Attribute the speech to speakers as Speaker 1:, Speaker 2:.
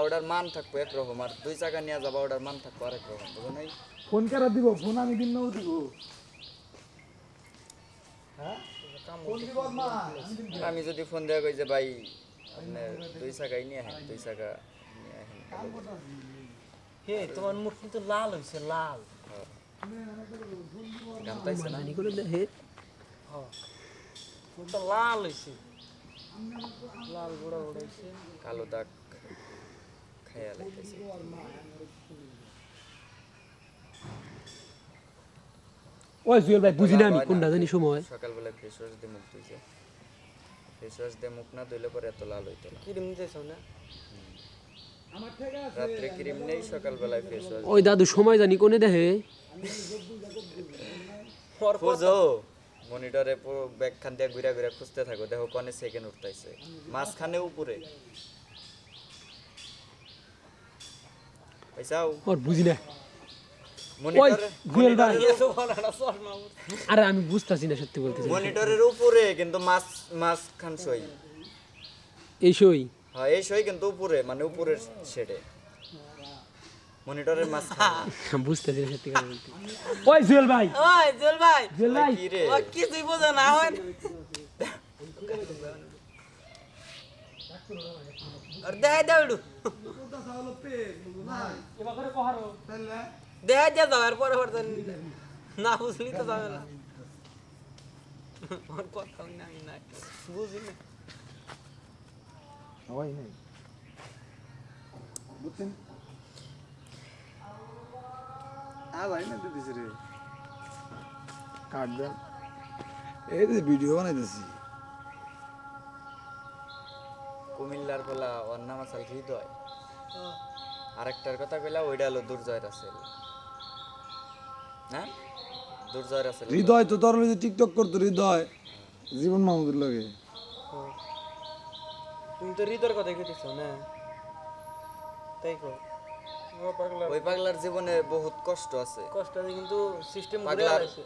Speaker 1: ওটার মান থাকব একরকম আর দুই চাকা নিয়ে যাবা ওটার মান থাকব আরেক রকম বুঝো নাই?
Speaker 2: ফোন কারা দিব? ফোন আমি দিন নাও দিব। হ্যাঁ? ফোন দিব মা আমি
Speaker 1: যদি ফোন দেওয়া কই যে ভাই আপনার দুই চাকাই নিয়ে আসেন দুই চাকা নিয়ে আসেন
Speaker 3: হে তোমার মুখ কিন্তু লাল হয়েছে লাল।
Speaker 1: গামতাইছে না?
Speaker 3: মুখটা লাল হয়েছে লাল গোড়া উড়াইছে
Speaker 1: কালো দাগ। খাইয়া লাইতেছে
Speaker 4: ওই জুয়েল ভাই বুঝি না আমি কোনটা জানি সময়
Speaker 1: সকালবেলা ফেস ওয়াশ দিয়ে মুখ ধুইছে। ফেস ওয়াশ দিয়ে মুখ না ধুইলে পরে এত লাল হইতো না।
Speaker 3: কিরম দিতেছ না?
Speaker 1: রাত্রে ক্রিম নেই সকালবেলায় ফেস ওয়াশ
Speaker 4: ওই দাদু সময় জানি কোনে দেখে?
Speaker 1: খুঁজো মনিটরে ব্যাগখান দিয়ে ঘুরে ঘুরে খুঁজতে থাকো দেখো কনে সেকেন্ড উঠতাইছে। মাঝখানে উপরে।
Speaker 4: ওর বুঝি না আরে আমি বুঝতাছি না সত্যি বলতেছি।
Speaker 1: মনিটরের উপরে কিন্তু মাছ মাঝখান সই।
Speaker 4: এই সই?
Speaker 1: হ্যাঁ এই সই কিন্তু উপরে মানে উপরের শেডে। মনিটরের মাঝখানে।
Speaker 4: বুঝতেছি না সত্যি কথা বলতে। ওই জুয়েল ভাই।
Speaker 3: ওই জল ভাই।
Speaker 4: জুয়েল ভাই।
Speaker 1: কি রে?
Speaker 3: ও কিছুই বোঝে না হয় দেখাই দাও একটু দেখাই দিয়ে যাও আর পরে পরে না বুঝলি তো যাবে না আমার কথা নাই নাই বুঝি না
Speaker 2: সবাই নেই বুঝছেন আজ আই না এই ভিডিও বানাইতেছি
Speaker 1: কুমিল্লার বলা ওর নাম হৃদয়। আরেকটার কথা কইলা ওইটা হলো দুর্জয় রাসেল হ্যাঁ? দুর্জয় রাসেল
Speaker 2: হৃদয় তো তোর যে টিকটক করতো হৃদয়। জীবন মাহমুদের লগে।
Speaker 3: তুমি তো হৃদয়ের কথা কেটেছ না? তাই কো
Speaker 1: ওই পাগলার জীবনে বহুত কষ্ট আছে।
Speaker 3: কষ্ট আছে কিন্তু সিস্টেম ঘুরে আছে।